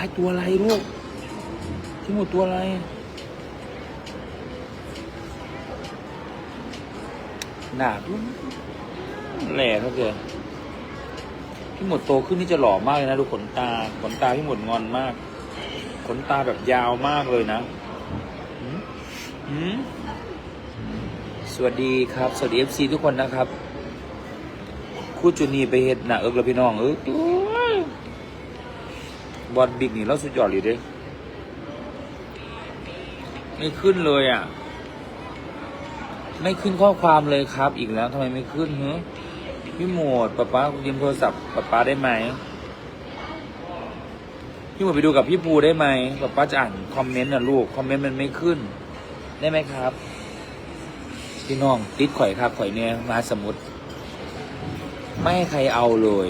ายตัวอะไรลูกพี่หมดตัวอะไร หนาพี่แหล่เท่าเกินพี่หมดโตขึ้นนี่จะหล่อมากเลยนะ ดูขนตา ขนตาพี่หมดงอนมาก ขนตาแบบยาวมากเลยนะสวัสดีครับ สวัสดีเอฟซีทุกคนนะครับ คู่จุนีไปเฮ็ดหนาเอิกแล้วพี่น้องเอิก บอลบิ๊กนี่เราสุดยอดเลยเด้ไม่ขึ้นเลยอะ ไม่ขึ้นข้อความเลยครับอีกแล้วทำไมไม่ขึ้นเฮ้พี่หมวดป๊าป๊ายืมโทรศัพท์ป๊าป๊าได้ไหมพี่หมวดไปดูกับพี่ปูได้ไหมป๊าป๊าจะอ่านคอมเมนต์นะลูกคอมเมนต์มันไม่ขึ้น ได้ไหมครับพี่น้องติดข่อยครับข่อยเนี่ยมาสมุดไม่ให้ใครเอาเลย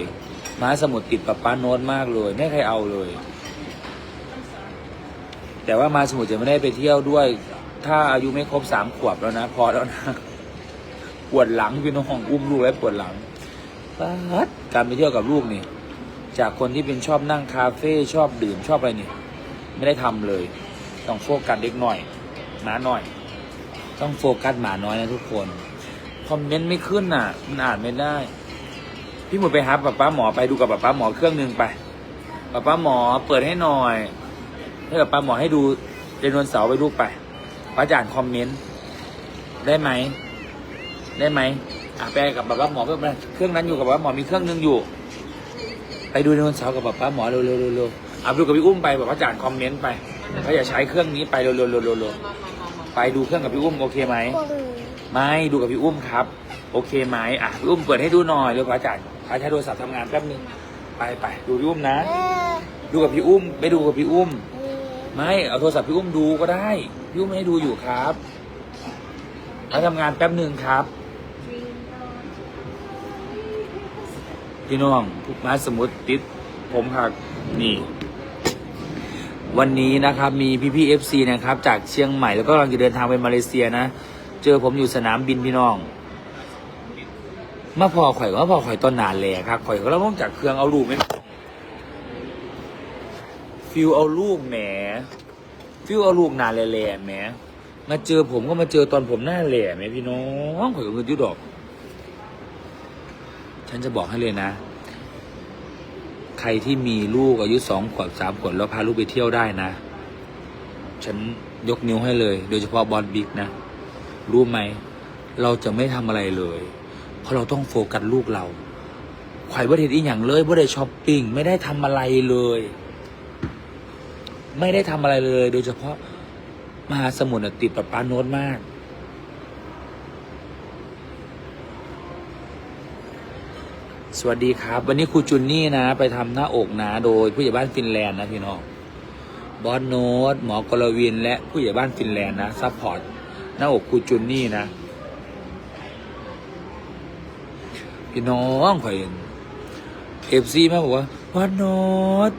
ม้าสมุดติดป๊าป๊าโน้ตมากเลย ไม่ใครเอาเลย แต่ว่ามาสมุดจะไม่ได้ไปเที่ยวด้วย ถ้าอายุไม่ครบสามขวบแล้วนะ พอแล้วนะปวดหลังพี่น้องอุ้มลูกแล้วปวดหลังปัดการไปเที่ยวกับลูกนี่ จากคนที่เป็นชอบนั่งคาเฟ่ชอบดื่มชอบอะไรนี่ ไม่ได้ทำเลย ต้องโฟกัสเด็กหน่อยหมาหน่อย ต้องโฟกัสหมาน้อยนะทุกคน คอมเมนต์ไม่ขึ้นน่ะ มันอ่านไม่ได้ พี่หมดไปหาป้าป้าหมอไปดูกับป้าป้าหมอเครื่องหนึ่งไปป้าป้าหมอเปิดให้หน่อยให้ป้าป้าหมอให้ดูเรนวนเสาร์ไปลูกไปป้าจะอ่านคอมเมนต์ได้ไหมได้ไหมอะไปกับป้าป้าหมอเพื่อนเครื่องนั้นอยู่กับป้าป้าหมอมีเครื่องหนึงอยู่ ไปดูเรนวนเสาร์กับป้าป้าหมอเร็วเร็วเร็วเร็วอะดูกับพี่อุ้มไปบอกว่าจะอ่านคอมเมนต์ไปเขาอย่าใช้เครื่องนี้ไปเร็วเร็วเร็วเร็วเร็วไปดูเครื่องกับพี่อุ้มโอเคไหมไม่ดูกับพี่อุ้มครับ โอเคไหมอะพี่อุ้มเปิดให้ดูหน่อยเร็วพระอาจาร ย์พระใช้โทรศัพท์ทำงานแป๊บนึงไปไปดูพี่อุ้มนะ ดูกับพี่อุ้มไปดูกับพี่อุ้ม ไม่เอาโทรศัพท์พี่อุ้มดูก็ได้พี่อุ้มให้ดูอยู่ครับพระทำงานแป๊บหนึ่งครับพี่น้องมาสมุดติดผมค่ะนี่ วันนี้นะครับมีพี่พี่เอฟซีนะครับ จากเชียงใหม่แล้วก็กำลังจะเดินทางไปมาเลเซียนะ เจอผมอยู่สนามบินพี่น้อง มาพอข่อยว่าพอข่อยตอนนานแหละครับข่อยก็เริ่มลงจากเครื่องเอาลูกไหมฟิวเอาลูกแหมฟิวเอาลูกนานแหล่แหมมาเจอผมก็มาเจอตอนผมหน้าแหล่แหมพี่น้องข่อยก็เงินยุดดอก ฉันจะบอกให้เลยนะ ใครที่มีลูกอายุสองขวบสามขวบแล้วพาลูกไปเที่ยวได้นะ ฉันยกนิ้วให้เลย โดยเฉพาะบอลบิ๊กนะ รู้ไหม เราจะไม่ทำอะไรเลย ราะเราต้องโฟกัสลูกเราไข่บ่ได้อีกอย่างเลยบ่ได้ช้อปปิ้งไม่ได้ทำอะไรเลย ไม่ได้ทำอะไรเลย โดยเฉพาะมหาสมุทรน่ะติดกับปาโน้ตมาก สวัสดีครับ วันนี้ครูจุนนี่นะ ไปทำหน้าอกนะโดยผู้ใหญ่บ้านฟินแลนด์นะพี่น้องบอสโนตหมอกรวินและผู้ใหญ่บ้านฟินแลนด์นะซัพพอร์ตหน้าอกครูจุนนี่นะ พี่น้องข่อยเอฟซีม่บอกว่าบอสโนต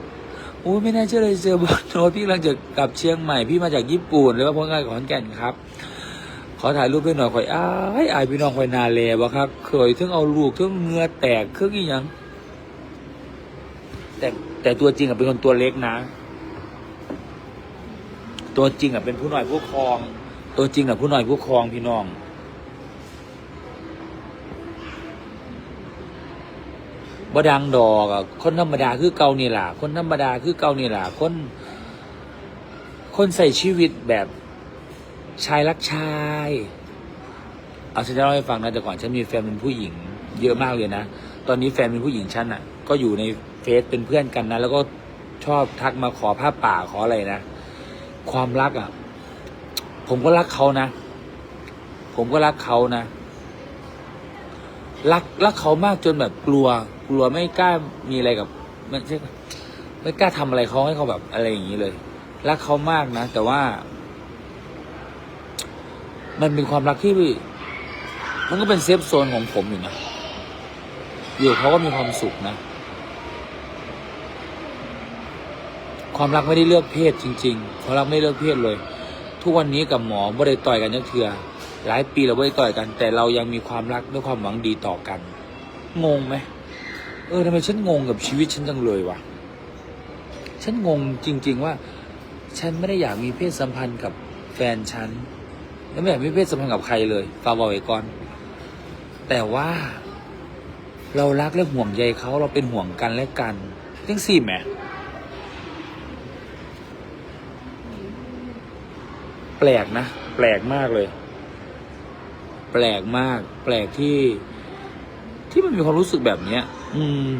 โอ้ยไม่น่าเชื่อเลยเจอบอสโนตพี่กำลังจะกลับเชียงใหม่พี่มาจากญี่ปุ่นแล้วก็พ้นงานขอนแก่นครับ ขอถ่ายรูปด้วยหน่อยข่อยอายอายพี่น้องข่อยนาแลบ่ครับเคยทั้งเอาลูกทั้งเงือแตกเครื่องอีหยังแต่แต่ตัวจริงอะเป็นคนตัวเล็กนะ ตัวจริงอะเป็นผู้หน่อยผู้ครอง ตัวจริงอะผู้หน่อยผู้ครองพี่น้อง บดังดอกอะคนธรรมดาคือเก่านี่ล่ะคนธรรมดาคือเก่านี่ล่ะคน คนใส่ชีวิตแบบชายรักชาย เอาฉันจะเล่าให้ฟังนะแต่ก่อนฉันมีแฟนเป็นผู้หญิง เยอะมากเลยนะ ตอนนี้แฟนเป็นผู้หญิงฉันอะก็อยู่ในเฟซเป็นเพื่อนกันนะ แล้วก็ชอบทักมาขอผ้าป่าขออะไรนะ ความรักอะผมก็รักเขานะ ผมก็รักเขานะ รักรักเขามากจนแบบกลัว กลัวไม่กล้ามีอะไรกับไม่ใช่ไม่กล้าทำอะไรเขาให้เขาแบบอะไรอย่างนี้เลย รักเขามากนะ แต่ว่า มันเป็นความรักที่มันก็เป็นเซฟโซนของผมอยู่นะอยู่เขาก็มีความสุขนะ ความรักไม่ได้เลือกเพศจริงๆความรักไม่ไเลือกเพศเลย ทุกวันนี้กับหมอไม่ได้ต่อยกันยักเถื่อหลายปีเราไม่ได้ต่อยกัน แต่เรายังมีความรักด้วยความหวังดีต่อกัน งงไหม เออทำไมฉันงงกับชีวิตฉันจังเลยวะฉันงงจริง ๆ ว่า ฉันไม่ได้อยากมีเพศสัมพันธ์กับแฟนฉันและไม่อยากมีเพศสัมพันธ์กับใครเลยฟาบอยก่อน แต่ว่า เรารักและห่วงใยเขาเราเป็นห่วงกันและกันทั้งสี่แหมแปลกนะ แปลกมากเลย แปลกมาก แปลกที่ ที่มันมีความรู้สึกแบบเนี้ย อืม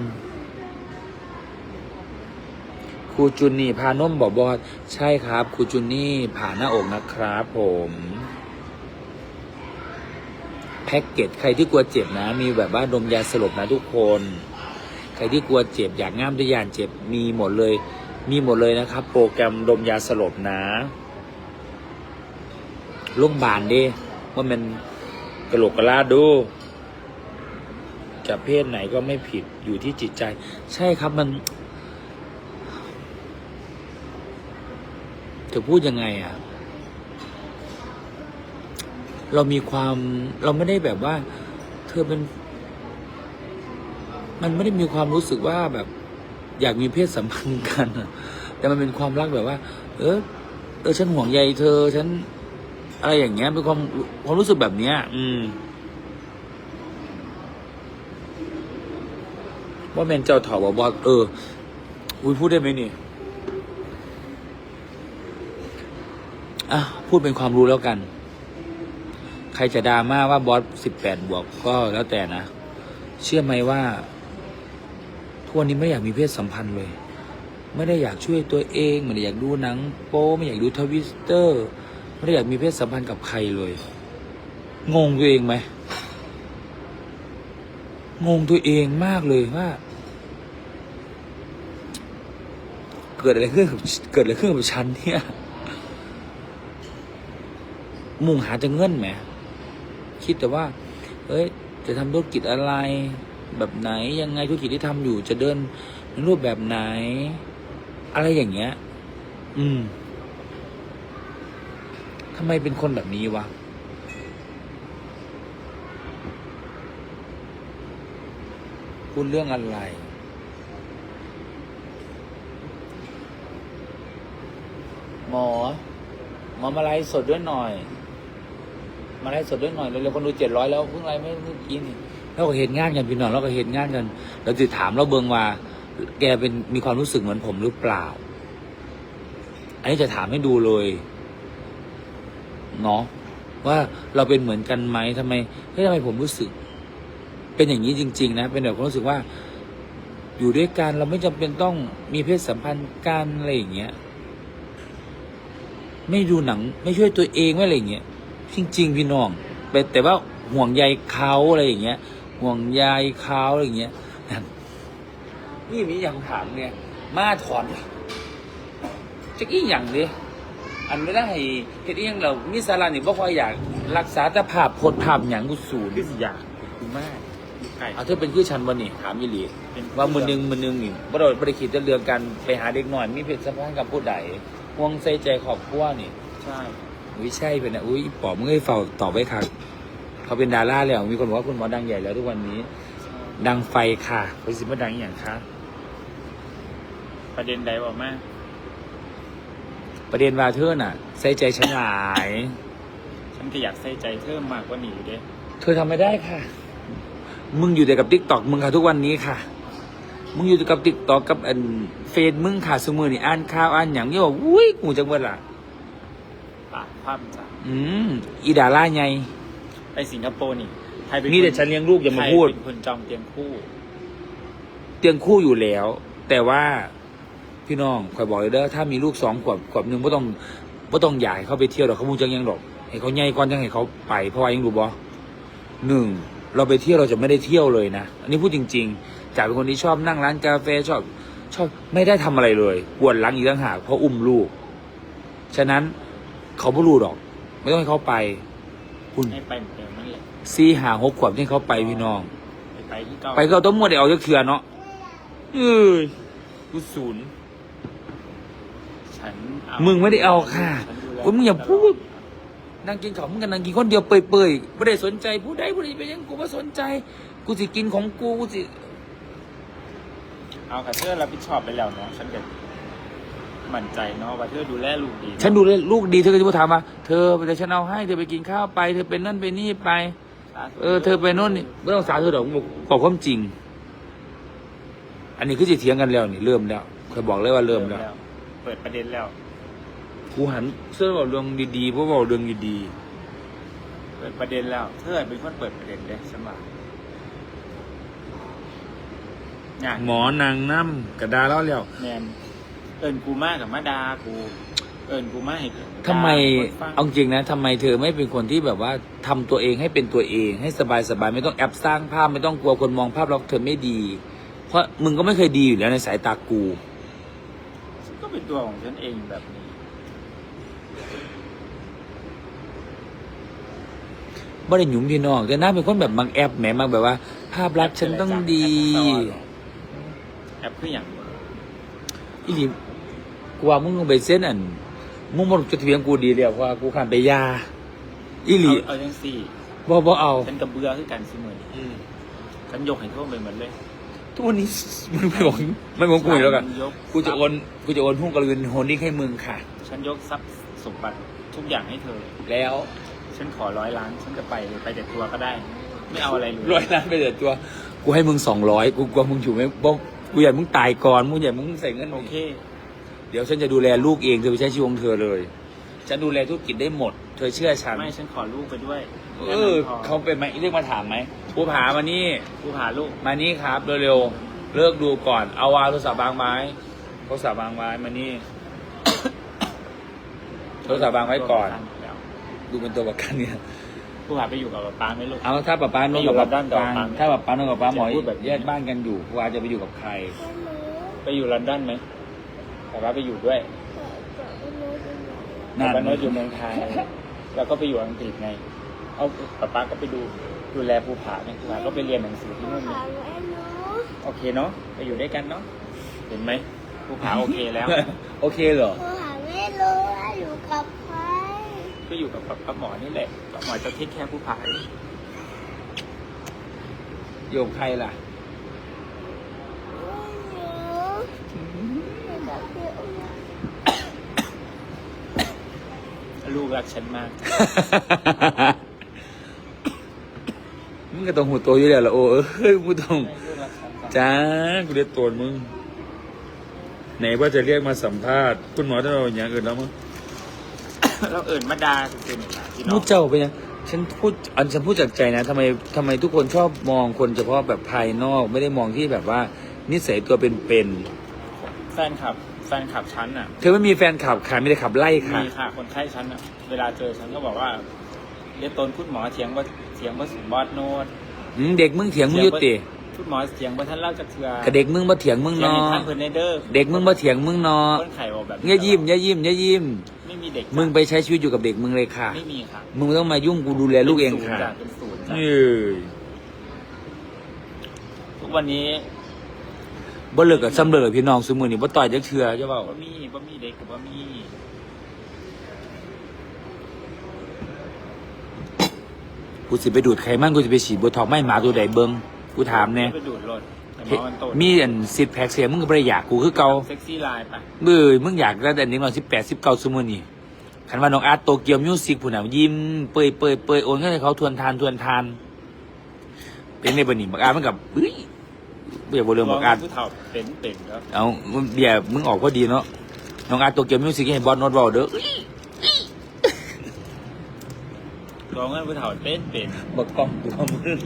ครูจุนนี่พานมบอกบอสใช่ครับครูจุนนี่ผ่าหน้าอกนะครับผมแพ็กเกจใครที่กลัวเจ็บนะ มีแบบว่าดมยาสลบนะทุกคน ใครที่กลัวเจ็บอยากง่ามด้วยยานเจ็บมีหมดเลย มีหมดเลยนะครับ โปรแกรมดมยาสลบนะโรงพยาบาลดิว่ามันกระโหลกกระลาดดู จะเพศไหนก็ไม่ผิดอยู่ที่จิตใจ ใช่ครับมันจะพูดยังไงอะ่ะ เรามีความเราไม่ได้แบบว่า เธอเป็น มันไม่ได้มีความรู้สึกว่าแบบ อยากมีเพศสัมพันธ์กันแต่มันเป็นความรักแบบว่า เออเออฉันห่วงใยเธอ ฉัน อะไรอย่างเงี้ยเป็นความความรู้สึกแบบเนี้ย อืม ว่าแมนเจ้าเถาบอกว่าเอออุ้ยพูดได้ไหมนี่อะพูดเป็นความรู้แล้วกัน ใครจะดราม่าว่าบอสสิบแปดบวกก็แล้วแต่นะ เชื่อไหมว่าทุกวันนี้ไม่อยากมีเพศสัมพันธ์เลย ไม่ได้อยากช่วยตัวเองไม่ได้อยากดูหนังโป๊ไม่อยากดูทวิสเตอร์ ไม่ได้อยากมีเพศสัมพันธ์กับใครเลย งงตัวเองไหม งงตัวเองมากเลยว่า เกิดอะไรขึ้นกับเกิดอะไรขึ้นกับฉันเนี่ย มุ่งหาจะเงินไหมคิดแต่ว่า เอ้ย จะทำธุรกิจอะไร แบบไหนยังไงธุรกิจที่ทำอยู่จะเดินในรูปแบบไหน อะไรอย่างเงี้ย อืมทำไมเป็นคนแบบนี้วะ พูดเรื่องอะไร หมอ หมอมาไลฟ์สดด้วยหน่อย มาไลฟ์สดด้วยหน่อยเร็วๆคนดูเจ็ดร้อยแล้วเพิ่งไลฟ์ไม่เมื่อกี้นี่เราก็เห็นงานกันพี่น้องเราก็เห็นงานกัน เราจะถามเราเบิงว่า แกเป็นมีความรู้สึกเหมือนผมหรือเปล่า อันนี้จะถามให้ดูเลยเนาะว่าเราเป็นเหมือนกันไหมทำไมเฮ้ยทำไมผมรู้สึก เป็นอย่างนี้จริง ๆ นะ เป็นแบบความรู้สึกว่า อยู่ด้วยกันเราไม่จำเป็นต้องมีเพศสัมพันธ์กันอะไรอย่างเงี้ย ไม่ดูหนัง ไม่ช่วยตัวเองไม่อะไรอย่างเงี้ยจริง ๆ พี่น้องแต่แต่ว่าห่วงใยเขาอะไรอย่างเงี้ย ห่วงใยเขาอะไรอย่างเงี้ยนี่มีอย่างถามเนี่ย มาถอนจะกี้อย่างเดียอันไม่ได้ให้เฮ็ดอหยังเรามีสาระนี่บ่ค่อยอยาก รักษาแต่ภาพโพดภาพหยังกูสูนคือสิอยากคุณมาก ไก่ เอาเธอเป็นคือฉันบ่นี่ถามอีหลีเป็นว่ามือหนึงมือหนึงนี่บ่ได้บ่ได้คิดจะเรื่องการไปหาเด็กน้อย มีเพศสัมพันธ์กับผู้ใดห่วงใส่ใจครอบครัวนี่ใช่อุ้ยใช่เป็นนะอุ้ยปอบมึงให้เฝ้าตอบไว้ค่ะเขาเป็นดาราแล้ว มีคนบอกว่าคุณหมอดังใหญ่แล้วทุกวันนี้ ดังไฟค่ะไปสิมาดังอหย่างคะประเด็นใดบอกมาประเด็นว่าเธอน่ะ ใส่ใจฉันหลาย ฉันก็อยากใส่ใจเพิ่มมากกว่านี้อยู่เด้ เธอทำไม่ได้ค่ะ มึงอยู่แต่กับติ๊กตอกมึงค่ะทุกวันนี้ค่ะ มึงอยู่แต่กับติ๊กตอกกับอันเฟซมึงค่ะสมือนี่อ่านข่าวอ่านอย่างนี้ว่าอุ้ยกูจังเวดล่ะปากภาพจ้ะอืมอีดาราไงไปสิงคโปร์นี่ใครเป็นนี่แต่ฉันเลี้ยงลูกอย่ามาพูดใครเป็นคนจองเตียงคู่ เตียงคู่อยู่แล้ว แต่ว่าพี่น้องคอยบอกเลยเด้อถ้ามีลูกสองขวบขวบหนึ่งไม่ต้องไม่ต้องอยากให้เขาไปเที่ยวดอกเขามูจังยังดอกให้เขาใหญ่ก่อนจังให้เขาไปเพราะว่ายังรู้บ่หนึ่ง เราไปเที่ยวเราจะไม่ได้เที่ยวเลยนะ อันนี้พูดจริง ๆจากเป็นคนที่ชอบนั่งร้านกาแฟชอบชอบไม่ได้ทำอะไรเลยปวดหลังอีกต่างหากเพราะอุ้มลูก ฉะนั้นเขาไม่รู้ดอก ไม่ต้องให้เขาไป คุณให้ไปเหมือนเดิมนั่นแหละซีหาหกขวบที่เขาไปพี่น้อง ไปไปที่เก้าไปก็ต้องมัวแต่เอาจะเถื่อเนาะเอ้ยกูศูนย์ฉันเอามึงไม่ได้เอาค่ะฉันดูแลโอ้ยมึงอย่าพูด นั่งกินของมึงกันนั่งกินคนเดียวเปื่อยๆไม่ได้สนใจผู้ใดผู้ใดไปยังกูไม่สนใจ กูสิกินของกูกูสิเอาค่ะเชื่อรับผิดชอบไปแล้วเนาะฉันก็มั่นใจเนาะว่าเธอดูแลลูกดีเาะฉันดูแลลูกดีเธอก็จะมาถามว่าเธอเดี๋ยวฉันเอาให้เธอไปกินข้าวไป เธอเป็นนั่นไปนี่ไป เออเธอไปโน่นนี่ไม่ต้องสาเธอดอกบอกบอกความจริง อันนี้คือจะเถียงกันแล้วนี่เริ่มแล้วเคยบอกเลยว่าเริ่มแล้ว เปิดประเด็นแล้ว กูหันเสื้อบอกเรื่องดีๆเพราะบอกเรื่องดีเปิดประเด็นแล้วเธอเป็นคนเปิดประเด็นเลยสมัครงานๆหมอนางน้ำกระดาแล้วแล้วแมนเอิญกูมากกับมาดากูเอิญกูมากให้ทำไมคนฟังเอาจริงนะทำไมเธอไม่เป็นคนที่แบบว่าทำตัวเองให้เป็นตัวเอง ให้สบายๆไม่ต้องแอบสร้างภาพไม่ต้องกลัวคนมองภาพเราเธอไม่ดี เพราะมึงก็ไม่เคยดีอยู่แล้วในสายตากูฉันก็เป็นตัวของฉันเองแบบนี้ บ่ได้หยุ่มพี่น้องแต่น่าเป็นคนแบบมักแอบแหมมักแบบว่า ภาพลักษณ์ฉันต้องดีแอปคืออย่างอีหลีกูว่ามึงลงไปเส้นอันมึงบ่จะเถียงกูดีแล้วเพราะว่ากูขันไปยาอีหลีเอาเอาจังสี่บ่บ่เอาฉันกับเบื่อคือกันเสมอฉันยกให้โทษไปหมดเลยทุกวันนี้มึงไม่บอกไม่บอกกูอีกแล้วกันฉัยกกูจะโอนกูจะโอนหุ้นกับเงินโฮนดิ้งให้มึงค่ะ ฉันยกทรัพย์สมบัติทุกอย่างให้เธอ แล้ว ฉันขอร้อยล้าน ฉันจะไปเลยไปแต่ตัวก็ได้ ไม่เอาอะไรเลยร้อยล้านไปเดือตัว กูให้มึงสองร้อยกูกลัวมึงอยู่ไม่บ่กูอยากมึงตายก่อนมึงอยากมึงใส่เงินโอเค เดี๋ยวฉันจะดูแลลูกเองเธอไปใช้ชีวิตของเธอเลย ฉันดูแลธุรกิจได้หมด เธอเชื่อฉัน ไม่ฉันขอลูกไปด้วยเออเขาเป็นไหมเรียกมาถามไหมกูผามานี่ กูหาลูก มานี่ครับเร็วๆ เลิกดูก่อน เอาวางโทรศัพท์บางไม้โทรศัพท์บางไม้มานี่ โทรศัพท์บางไว้ก่อน ดูเป็นตัวประกันเนี่ยกูหาไปอยู่กับป้าไหม่ลูก เอาถ้าป้าป้าโน้องกับไม่ป้าอยู่กับป้าบ้านถ้าป้าป้าโน้องกับป้าหมออย่าพูดแบบนี้แยกบ้านกันอยู่ว่าจะไปอยู่กับใคร ไปอยู่ลอนดอนไหมแต่ว่าไปอยู่ด้วยนั่นป้าโน้ตอยู่เมืองไทยแล้วก็ไปอยู่อังกฤษไง เอาป้าป้าก็ไปดูดูแลภูผาไงภูผาก็ไปเรียนหนังสือที่นู่นไงโอเคเนาะไปอยู่ด้วยกันเนาะเห็นไหมภูผาโอเคแล้ว โอเคเหรอหาไม่รู้ว่าอยู่กับใคร ก็อยู่กับป้าหมอนี่แหละป้าหมอจะเทคแคร์ภูผาอยู่กับใครล่ะไม่รู้แต่พี่อุ้มลูกรักฉันมาก มึงก็ต้องหูโตอยู่แล้วล่ะโอ้เอ้ยกูต้องลูกรักฉันมากจ้ากูเรียกตัวมึงไหนว่าจะเรียกมาสัมภาษณ์ คุณหมอจะเอาอย่างอื่นแล้วมั้ง เราเอิญมาดาเป็นพี่น้อมูงเจ้าเป็นยังฉันพูดอันฉันพูดจากใจนะทำไมทำไมทุกคนชอบมองคนเฉพาะแบบภายนอกไม่ได้มองที่แบบว่า นิสัยตัวเป็นแฟนคลับ แฟนคลับฉันอะ ๆเธอไม่มีแฟนขับขายไม่ได้ขับไล่ค่ะ มีค่ะ คนไข้ฉันอะ เวลาเจอฉันก็บอกว่าเรียกตนพูดหมอเถียงว่าเถียงว่าสมบอดโนด อืมเด็กมึงเถียงมึงอยุติ พูดหมอเถียงว่าท่านเล่าจากเถื่อกับเด็กมึงมาเถียงมึงเถียงเนาะในท่านเพิ่นในเด้อเด็กมึงมาเถียงมึงเนาะคนไข่บอกแบบอย่ายิ้มอย่ายิ้มอย่ายิ้มไม่มีเด็กมึงไปใช้ชีวิตอยู่กับเด็กมึงเลยค่ะ ไม่มีค่ะ มึงไม่ต้องมายุ่งกูดูแลลูกเองค่ะเป็นศูนย์จ้ะเอ้ยทุกวันนี้บ่เลิกกับซ้ำเลิกกับพี่น้องซุมือนี่บ่ต่อยจักเทื่อใช่เปล่าบ่มีบ่มีเด็กกับบ่มีกูสิไปดูดไขมันกูสิไปฉีดโบท็อกซ์ไม่หมาตัวใดเบิ่ง กูถามแน่ไปดูดรถแต่หมอมันโตมีอันซิดแพ็กเสียมึงก็บ่ได้อยากกูคือเก่าเซ็กซี่ไลน์ไปเบ้ยมึงอยากแล้วแต่นี้มา18 19ซุมื้อนี่คันว่าน้องอาร์ตโตเกียวมิวสิกพุ่นน่ะยิ้มเปยเปยเปยโอนเงินให้เขาทวนทานทวนทาน เป็นในบัดนี้บักอาร์ตมันกับเฮ้ยเบียบ่เรื่องบักอาร์ตผู้เฒ่าเป็นเป็นแล้วเอาเบียมึงออกพอดีเนาะน้องอาร์ตโตเกียวมิวสิกให้บอสโนตเว้าเด้อร้องเงินผู้เฒ่าเป็นเป็นบักกล้องตัวมึง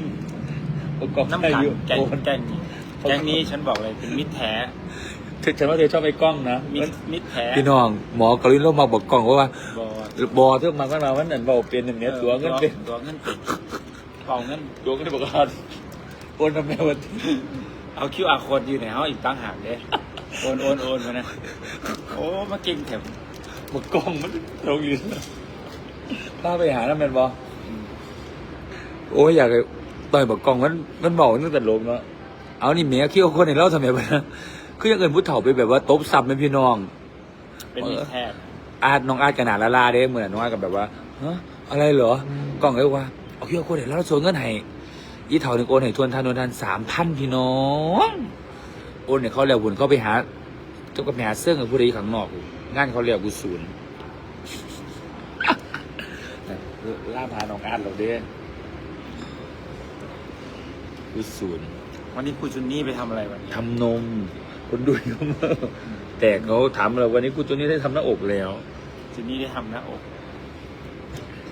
บักกล้องน้ำขันอายุแกงแกงนี้แกงนี้ฉันบอกเลยเป็นมิตรแท้เธอฉันว่าเธอชอบไอ้กล้องนะมิตรมิตรแท้พี่น้องหมอกรุณโลมาบอกกล้องว่าว่าบอบอเธอมากันมาวันนั้นเบาเป็นอย่างเนี้ยตัวเงินเป็นตัวเงินเป็นเป่าเงินตัวเงินบอกว่าโอนทำไมวันที่เอาคิวอาร์โค้ดอยู่ในห้องอีกตั้งหากเด้โอนโอนโอนมานะโอ้มาเก่งแถมบักกล้องมันลงอยู่ป้าไปหาแล้วแมนบอโอ้ยอยากให้ ต่อยบักกล้องมันมันเบาตั้งแต่ลมเนาะเอานี่เมียเคี้ยวคนในเล่าทำไมวะนะคือยังเอินผู้เฒ่าไปแบบว่าตบซับเป็นพี่น้องเป็นมิตรแท้อาร์ตน้องอาร์ตกันหนาละลาเด้เหมือนน้องอาร์ตกับแบบว่าฮะอะไรเหรอกล้องเลยว่าเอาเคี้ยวคนเห็นแล้วโซนเงินให้อีเถ่าหนึ่งโอนให้ทวนทานทวนทานสามพันพี่น้องโอนเนี่ยเขาแล้วบุญเขาไปหาเจ้ากับแม่เสื่องกับผู้ใดข้างนอกอยู่งานเขาเรียกกูศูนย์ล่าพาน้องอาร์ตเราเด้ กูศูนย์วันนี้ครูจุนนี่ไปทำอะไรวันนี้ทำนม คนดูเยอะมากแต่เขาถามเราวันนี้กูตัวนี้ได้ทำหน้าอกแล้วจุนนี่ได้ทำหน้าอก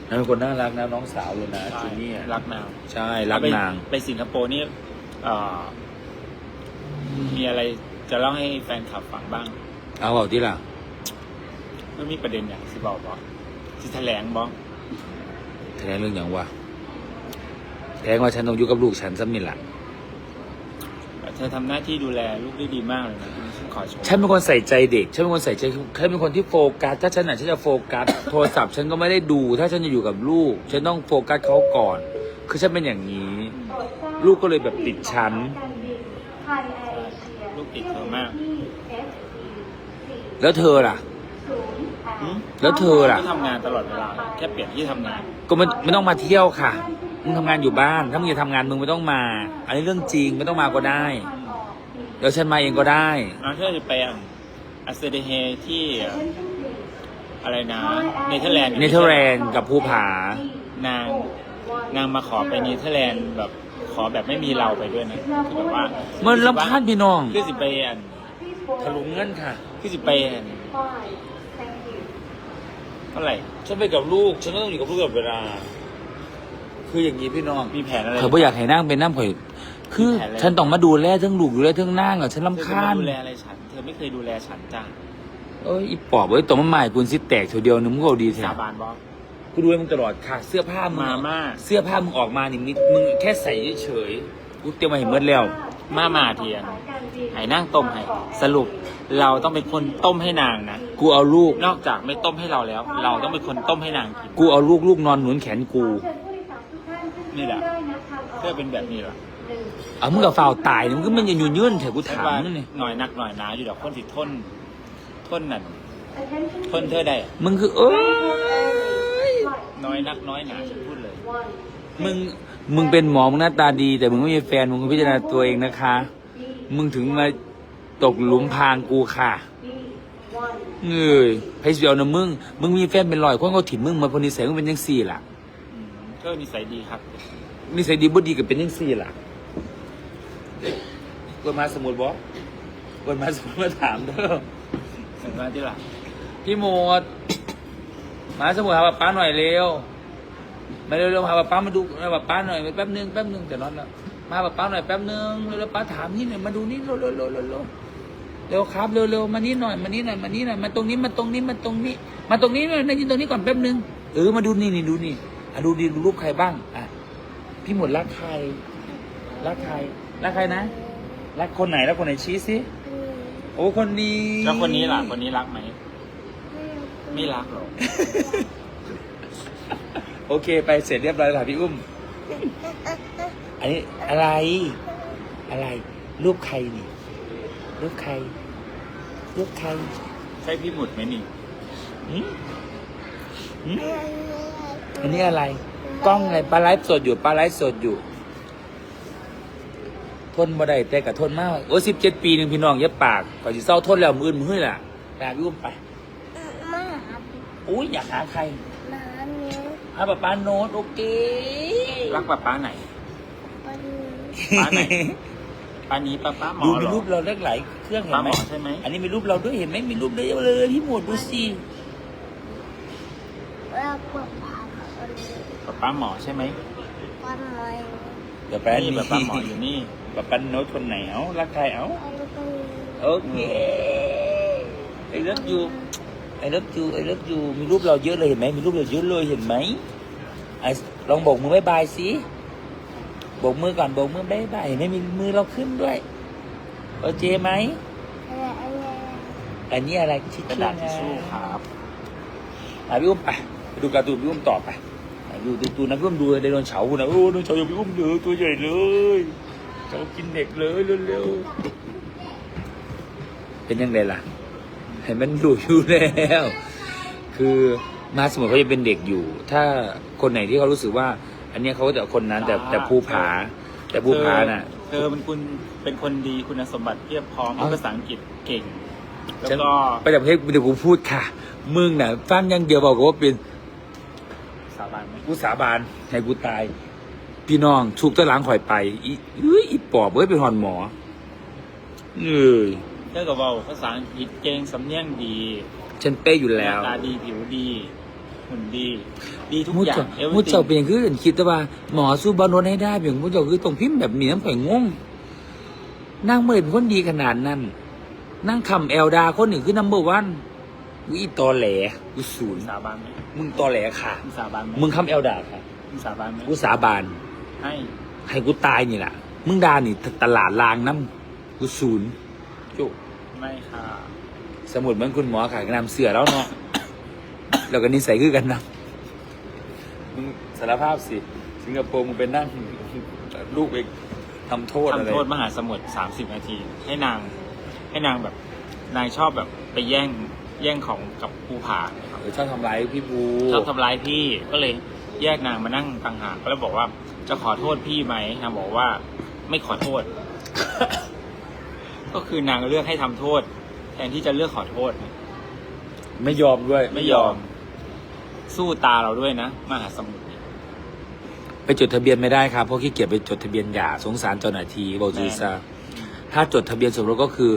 นางเป็นคนน่ารักนะน้องสาวเลยนะจูนี่รักนางใช่รักไปนางไปสิงคโปร์นี่เอ่อมีอะไรจะเล่าให้แฟนคลับฟังบ้างเอาเอาที่ล่ะ ไม่มีประเด็นอย่างสิบอกบอกสิแถลงบอก แถลงเรื่องอย่างวะ แถลงว่าฉันต้องอยู่กับลูกฉันซ้ำนี่แหละเธอทำหน้าที่ดูแลลูกได้ดีมากเลยนะฉันขอชมฉันเป็นคนใส่ใจเด็ก ฉันเป็นคนใส่ใจฉันเป็นคนที่โฟกัส ถ้าฉันอะฉันจะโฟกัส โทรศัพท์ฉันก็ไม่ได้ดู ถ้าฉันจะอยู่กับลูก ฉันต้องโฟกัสเขาก่อน คือฉันเป็นอย่างนี้ ลูกก็เลยแบบติดฉัน ลูกติดเธอมากแล้วเธอล่ะหืมแล้วเธอล่ะก็ทำงานตลอดเวลาแค่เปลี่ยนที่ทำงาน ก็ไม่ไม่ต้องมาเที่ยวค่ะ มึงทำงานอยู่บ้าน ถ้ามึงจะทำงานมึงไม่ต้องมา อันนี้เรื่องจริงไม่ต้องมาก็ได้ เดี๋ยวฉันมาเองก็ได้เอาเธอจะไปอะอัสเซเดเฮที่อะไรนะเนเธอร์แลนด์เนเธอร์แลนด์กับภูผานางนางมาขอไปเนเธอร์แลนด์แบบขอแบบไม่มีเราไปด้วยนะคือแบบว่าเมื่อลำพานพี่น้องคือสิไปอันทะลุเงินค่ะคือสิไปอันเท่าไหร่ฉันไปกับลูก ฉันก็ต้องอยู่กับลูกตลอดเวลา คืออย่างนี้พี่น้องมีแผนอะไรเขาไม่อยากให้นั่งเป็นน้ำข่อย คือแผนอะไรฉันต้องมาดูแลทั้งลูกดูแลทั้งนั่งอะฉันเธอลำจะคามาญดูแลอะไรฉัน เธอไม่เคยดูแลฉันจ้าเอ้ยอีปอบเอ้ยตัวมันใหม่กุนซิแตกเถวเดียวนึงมึงก็เอาดีแท้สาบานบอสกูดูแลมึงตลอดค่ะ เสื้อผ้ามึงมาม่าเสื้อผ้ามึงออกมานี่มึงมึงแค่ใส่เฉยๆกูเตรียมมาเห็นเมื่อแล้ว มามาเทียนไห้นั่งต้มไห้สรุปเราต้องเป็นคนต้มให้นางนะกูเอาลูกนอกจากไม่ต้มให้เราแล้ว เราต้องเป็นคนต้มให้นางกินกูเอาลูกลูกนอนหนุนแขนกู นี่แหละเพื่อเป็นแบบนี้แหละเอามึงกับฝ่าวตายนี่มึงก็มันยังอยู่ยืนเถอะกูฉันถามว่านั่นนี่หน่อยนักหน่อยหนาอยู่ดอกคนสิทนทนนั่นทนเธอได้มึงคือเอ้ยน้อยนักน้อยหนาฉันพูดเลย มึงมึงเป็นหมอมึงหน้าตาดี แต่มึงไม่มีแฟนมึงก็พิจารณาตัวเองนะคะ มึงถึงมาตกหลุมพรางกูค่ะเงยไพเสียวนะมึง มึงมีแฟนเป็นร้อยคนเขาถิ่มมึงมาพอนิสัยมึงเป็นยังสี่ล่ะอืม ก็นิสัยดีครับนิสัยดีบ่ดีกับเป็นยังสี่ล่ะเปิดมาสมุดบอเปิดมาสมุดมาถามเด้อเห็นไหมที่ล่ะพี่โมดมาสมุดหาป้าหน่อยเร็วมาเร็วๆหาป้ามาดูหาป้าหน่อยแป๊บนึงแป๊บนึงจะนอนแล้วมาป้าหน่อยแป๊บนึงเร็วๆป้าถามนี่หน่อยมาดูนี่เร็วๆเร็วๆเร็วๆเร็วๆเร็วครับเร็วๆมานี่หน่อยมานี่หน่อยมานี่หน่อยมาตรงนี้มาตรงนี้มาตรงนี้ มาตรงนี้หน่อยได้ยินตรงนี้ก่อนแป๊บนึงเออมาดูนี่นี่ดูนี่ อะดูดีดูรูปใครบ้างอะพี่หมดรักใครรักใครรักใครนะรักคนไหนรักคนไหนชี้สิโอ้คนนี้แล้วคนนี้ล่ะคนนี้รักไหมไม่รักหรอกโอเค ไปเสร็จเรียบร้อยแล้วค่ะพี่อุ้ม อันนี้อะไร อะไร รูปใครนี่ รูปใคร รูปใคร ใช่พี่หมุดไหมนี่หืมหืม อันนี้อะไร กล้องอะไรปลาไลฟ์สดอยู่ปลาไลฟ์สดอยู่ ทนบ่ได้แต่กับทนมากโอ้สิบเจ็ดปีหนึ่งพี่น้องเย็บปากก่อนจะเศร้าทนแล้วมืออนมือให้ล่ะแต่พี่อุ้มไปมาหาอุ้ยอยากหาใครหมาเนี้ยหาป้าป้าโน้ตโอเค รักป้าป้าไหนวันป้าไหนป้านี้ป้าป้าหมอดูเหมีรอรูปเราเล็กหลายเครื่องเห็นป้าหไหมมอใช่ไหมอันนี้มีรูปเราด้วยเห็นไหมมีรูปเลยเอาเลยพี่หมวดดูสิเราปวดขาคนนี้ ป้าป้าหมอใช่ไหมวันไหนเดี๋ยวไปนี่ป้าป้าหมออยู่นี่ป้าปันโน้ตคนไหนเอารักใครเอาไอ้ลูกคนนี้โอเคไอ้เลิฟยูไอ้เลิฟยูไอ้เลิฟยูมีรูปเราเยอะเลยเห็นไหมมีรูปเราเยอะเลยเห็นไหมไอ้ลองโบกมือบายบายสิโบกมือก่อนโบกมือบายบายเห็นไหมมีมือเราขึ้นด้วยโอเคไหมอะไรอะไรอันนี้อะไรชิชกระชู่ดาษทิชชู่ครับอะพี่อุ้มไปไปดูการ์ตูนพี่อุ้มต่อไป อะดูดูดูนะพี่อุ้มดูไดโนเสาร์คุณนะโอ้ไดโนเสาร์อย่างพี่อุ้มเลยตัวใหญ่เลยจะกินเด็กเลยเร็วๆเป็นยังไงล่ะเห็นมันอยู่อยู่แล้ว คือมาสมุนเขาจะเป็นเด็กอยู่ ถ้าคนไหนที่เขารู้สึกว่า อันเนี้ยเขาก็จะเอาคนนั้น แต่แต่ภูผา แต่ภูผาน่ะเธอเป็นคุณเป็นคนดีคุณสมบัติเพียบพร้อมพูดภาษาอังกฤษเก่ง แล้วฉันก็ไปแต่ประเทศเดี๋ยวกูพูดค่ะ มึงน่ะฟังอยังเดียวบอกว่าเป็นสาบานไหมกูสาบานให้กูตาย พี่น้องทุบตะหลังข่อยไปอีเอ้ยอีปอบเอ้ยเป็นหอนหมอเอ้ยเท่ากับว่าภาษาอังกฤษเก่งสำเนียงดีฉันเป้อยู่หแล้วน้าตาดีผิวดีหุ่นดี ดีทุกมุดอย่าเจ้างเอวมุดเจ้าเป็นอย่างคืออื่นคิดแต่ว่า หมอสู้บอลนนให้ได้เพียงมุดเจ้าคือตรงพิมพ์แบบมีน้ำข่อยงงนั่งเมื่อเป็นคนดีขนาดนั้น นั่งคำแอลดาคนหนึ่งคือนัมเบอร์วันกูอีตอแหลกูศูนย์ สาบานไหม มึงตอแหลค่ะ มึงสาบานไหมมึงคำแอลดาค่ะ มึงสาบานไหมกูสาบาน ให้ให้กูตายนี่แหละ มึงดานี่ตลาดลางน้ำกูศูนย์จุไม่ค่ะสมุดเหมือนคุณหมอขายนำเสือแล้วเนาะ แล้วก็นิสัยคือกันนะมึงสารภาพสิ สิงคโปร์มึงเป็นนั่งลูกเองทำโทษอะไร ทำโทษมหาสมุทรสามสิบนาที ให้นาง ให้นางแบบ นางชอบแบบไปแย่ง แย่งของกับภูผาเออชอบทำร้ายพี่บูชอบทำร้ายพี่ก็เลยแยกนางมานั่งต่างหากแล้วบอกว่าจะขอโทษพี่ไหมนางบอกว่าไม่ขอโทษ ก็คือนางเลือกให้ทำโทษ แทนที่จะเลือกขอโทษ ไม่ยอมด้วย ไม่ยอม สู้ตาเราด้วยนะมหาสมุทรนี่ไปจดทะเบียนไม่ได้ครับเพราะขี้เกียจไปจดทะเบียนหย่าสงสารเจ้าหน้าที่บอกจีซาถ้าจดทะเบียนสมรสก็คือ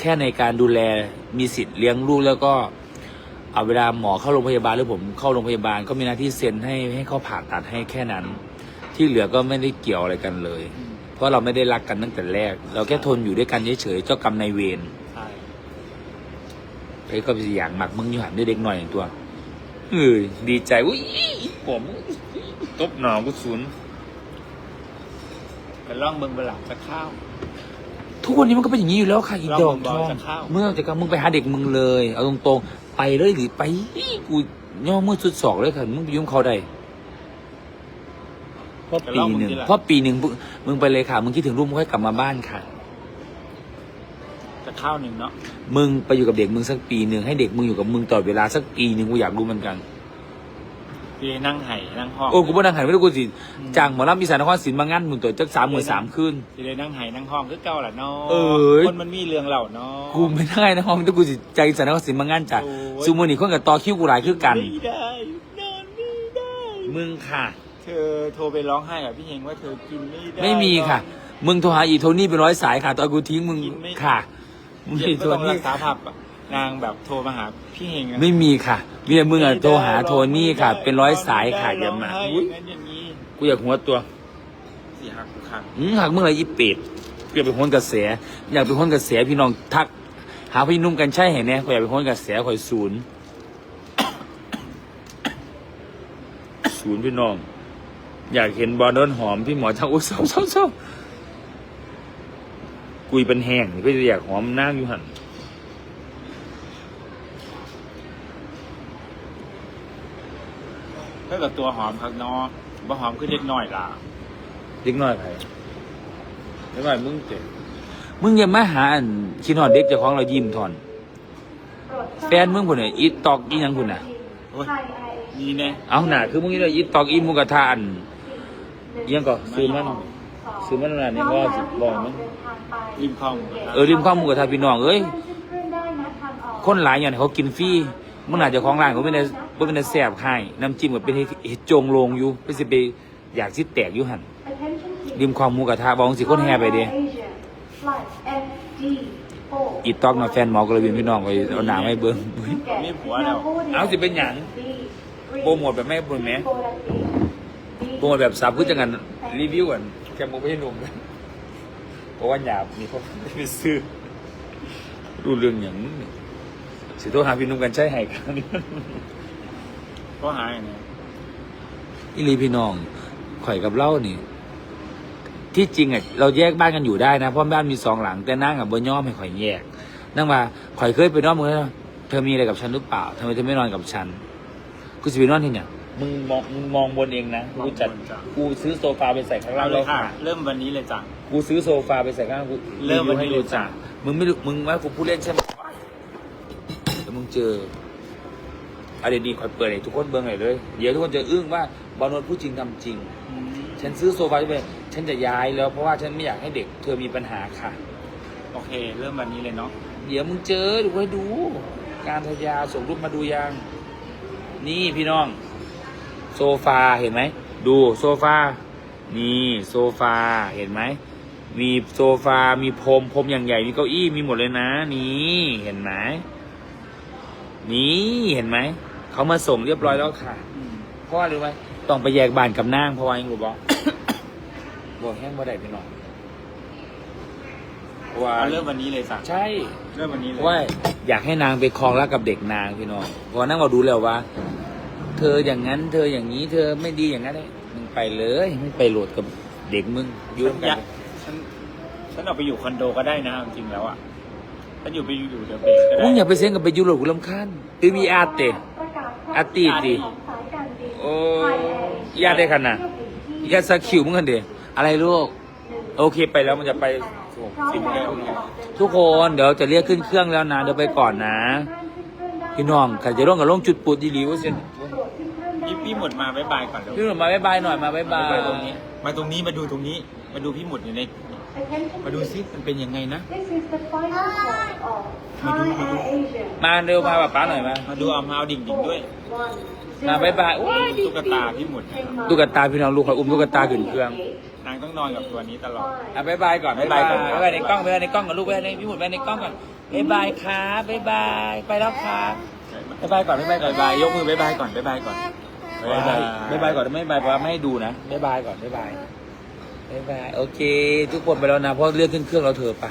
แค่ในการดูแลมีสิทธิ์เลี้ยงลูกแล้วก็ เอาเวลาหมอเข้าโรงพยาบาลหรือผมเข้าโรงพยาบาลก็มีหน้าที่เซ็นให้ให้เขาผ่าตัดให้แค่นั้น ที่เหลือก็ไม่ได้เกี่ยวอะไรกันเลย เพราะเราไม่ได้รักกันตั้งแต่แรก เราแค่ทนอยู่ด้วยกันเฉยๆเจ้ากรรมนายเวรใช่เฮ้ยก็เป็นอย่างหมักมึงอยู่หันด้วยเด็กหน่อยอย่างตัวเออดีใจอุ้ยผมตบหนอกุศูนย์กันล่องเบิงเบลังสักข้าว ทุกวันนี้มันก็เป็นอย่างนี้อยู่แล้วค่ะอีดอกเราทบออกงจะเข้าเมื่อจะกมึงไปหาเด็กมึงเลย เอาตรงๆ ไปเลยหรือไปกูย่อมือสุดศอกเลยค่ะมึงไปยุ่งเขาได้เพราะปีหนึ่งเพราะปีหนึ่งมึงมึงไปเลยค่ะ มึงคิดถึงลูกมึงค่อยกลับมาบ้านค่ะจะข้าวหนึ่งเนาะมึงไปอยู่กับเด็กมึงสักปีหนึ่งให้เด็กมึงอยู่กับมึงตลอดเวลาสักปีหนึ่งกูอยากรู้เหมือนกัน พี่นั่งไห่นั่งห้องโอ้กูบ่นั่งหันไม่ได้กูสิจ้างหมอลำอีสานนครศรีมางั้นมึงตัวจักสามหมื่นสามคืนพี่เลยนั่งไห่นั่งห้องคือเก่าแหละเนาะเอ้ย คนมันมีเรื่องเหล่าเนาะกูไม่ได้นะห้องแต่กูสิใจอีสานนครศรีมางั้นจ้ะโอ้ยซูมือนี่คนกับต่อคิวกูหลายคือกัน ไม่ได้นอนไม่ได้ มึงค่ะ เธอโทรไปร้องไห้กับพี่เฮงว่าเธอกินไม่ได้ไม่มีค่ะ มึงโทรหาอีโทนี่เป็นร้อยสายค่ะตอนกูทิ้งมึงกินไม่ค่ะมึงเย็อีนโทก็ต้องนี่รักษาผับอะ นางแบบโทรมาหาพี่เฮงอะไม่มีค่ะมีแต่มึงอะโทรหาโทนี่ค่ะ เป็นร้อยสายค่ะร้อย่าองมาไห้อุ๊อยย่างนั้นอย่างนี้กูอยากหัวตัวสี่หักทุกครั้งอืมหากมึงอะไรอีเป็ดกูอยากเป็นคนกระแส อยากเป็นคนกระแสพี่น้องทัก หาพี่นุ่มกันใช่เห็นไหมกูอยากเป็นคนกระแสคอยศูนย์ ศูนย์พี่น้อง อยากเห็นบอลโดนหอมพี่หมอช่างอุ้ยเศร้าเศร้าเศร้ากุยเป็นแห้งก็จะอยากหอมนั่งอยู่หัน ถ้าเกิดตัวหอมข้างนอกบ่หอมขึ้นเล็กน้อยล่ะเด็กน้อยไผเด็กน้อยมึงเจ๋มึงอย่ามาหาอันคิดฮอดเด็กเจ้าของเรายิ้มทอน แฟนมึงคนเนี่ยอีตอกอีหยังคนน่ะ โอ้ยนี่แน่เอาหน่าคือมึงนี่เลยอีตอกอีหมูกระทะอันอิหยังก็ซื้อมันซื้อมันน่ะนี่ว่าสิบอกมันริมคลองเออริมข้าวหมูกระทะพี่น้องเอ้ยคนหลายอย่างเขากินฟรี มึงน่าจะของร้านเขาไม่ได้บ่เป็นได้แซ่บให้น้ำจิ้มก็เป็นเฮ็ดโจงโลงอยู่ไปสิไปอยากสิแตกอยู่หั่นริมข้าวหมูกระทะบอกสิคนแห่ไปเด้อีตอกน่ะแฟนหมอกระวินพี่น้องไปเอาหนาไม่เบิ่งมีผัวแล้วเอาสิเป็นหยังโปรโมทแบบแม่ปุ่นแหมโปรโมทแบบสับคือจังกันรีวิวกันแค่โมไม่ให้หนุ่มกันเพราะว่าหยาบมีคนไปซื้อรู้เรื่องอย่างนี้ สิโทรหาพี่หนุ่มกันใช่ไหมครั้งนี้ก็หายเนี่ยอีลีพี่น้องข่อยกับเล่านี่ ที่จริงอะเราแยกบ้านกันอยู่ได้นะเพราะบ้านมีสองหลังแต่นั่งกับบนย่อมให้ข่อยแยก นั่งมาข่อยเคยไปนอนมึงแล้วเธอมีอะไรกับฉันหรือเปล่าทำไมเธอไม่นอนกับฉันกูจะไปนอนที่เนี่ยมึงมองมึงมองบนเองนะกูจัดกูซื้อโซฟาไปใส่ข้างล่าเอางเลแล้ยวค่ะ เริ่มวันนี้เลยจ้ะกูซื้อโซฟาไปใส่ข้างล่างกูเริ่มวันนี้ให้เลยรู้จักจ้ะมึงไม่รู้มึงว่ากูพูดเล่นใช่ไหม เดี๋ยวมึงเจออะไรดีคอยเปิดให้ทุกคนเบิ่งหน่อยเลย เดี๋ยวทุกคนจะอึ้งว่าบอลนนท์พูดจริงทำจริง ฉันซื้อโซฟาไปฉันจะย้ายแล้วเพราะว่าฉันไม่อยากให้เด็กเธอมีปัญหาค่ะ โอเค เริ่มวันนี้เลยเนาะอเดี๋ยวมึงเจอดูให้ดู การทยาส่งรูปมาดูยัง นี่พี่น้อง โซฟาเห็นไหม ดูโซฟา นี่โซฟาเห็นไหม มีโซฟา มีพรมพรมอย่างใหญ่ มีเก้าอี้ มีหมดเลยนะ นี่เห็นไหม นี่เห็นไหม เขามาส่งเรียบร้อยแล้วค่ะอืมเพราะว่ารู้ไหมต้องไปแยกบ้านกับนางเพราะว่ายังรู้บอก บอกแห้งบ่ได้พี่น้องเพราะว่าเอาเริ่มวันนี้เลยสักใช่ เริ่มวันนี้เพเลยราะว่าอยากให้นางไปคลองรักกับเด็กนางพี่น้องเพอนั่งเราดูแล้วว่า เธออย่างนั้น เธออย่างนี้ เธอไม่ดีอย่างนั้นเลยมึงไปเลยไม่ไปโหลดกับเด็กมึงอยุ่ฉังนกัอยานกฉันฉันออกไปอยู่คอนโดก็ได้นะจริงๆแล้วอะ ฉันอยู่ไปอยู่เดอะเบรกก็ได้มึงอย่าไปเซ็งกับไปยุโรปกูลำคาญตือมีอาเตอาตีตีโอ้ยาได้ขนาดยาสกิวมึงกันเดอะไรลูก โอเคไปแล้วมันจะไปสิบแล้วทุกคนเดี๋ยวจะเรียกขึ้นเครื่องแล้วนะเดี๋ยวไปก่อนนะ พี่น้องใครจะร่วมกับร่วมจุดปุดดีหลีว่าเช่นพี่พี่หมดมาบายบายก่อนเดี๋ยวพี่หนุ่มมาบายบายหน่อยมาบายบาย มาตรงนี้ มาตรงนี้มาดูตรงนี้ มาดูพี่หมุดอยู่ใน มาดูซิมันเป็นยังไงนะ This is the final call of Thai Air Asia. มาเร็วมาป้าป้าหน่อยมามาดูเอามาเอาดิ่งดิ่งๆด้วย One, มาบายบายโอ้ยตุ๊กตาพี่หมุดตุ๊กตาพี่น้องลูกเขาอุ้มตุ๊กตาขึ้นเครื่องนางต้องนอนกับตัวนี้ตลอดอะบายบายก่อนบายบายก่อนบ๊ายบายบายบายในกล้องบายบายในกล้องก่อนลูกบายบายในพี่หมุดบายบายในกล้องก่อนบายบายครับบายบายไปแล้วครับบายบายก่อนบายบายก่อนบายบายยกมือบายบายก่อนบายบายก่อนบายบายบายบายก่อนไม่บายเพราะว่าไม่ให้ดูนะบายบายก่อนบายบาย บายบาย โอเค ทุกคนไปแล้วนะ เพราะเรื่องขึ้นเครื่องเราเถอะปะ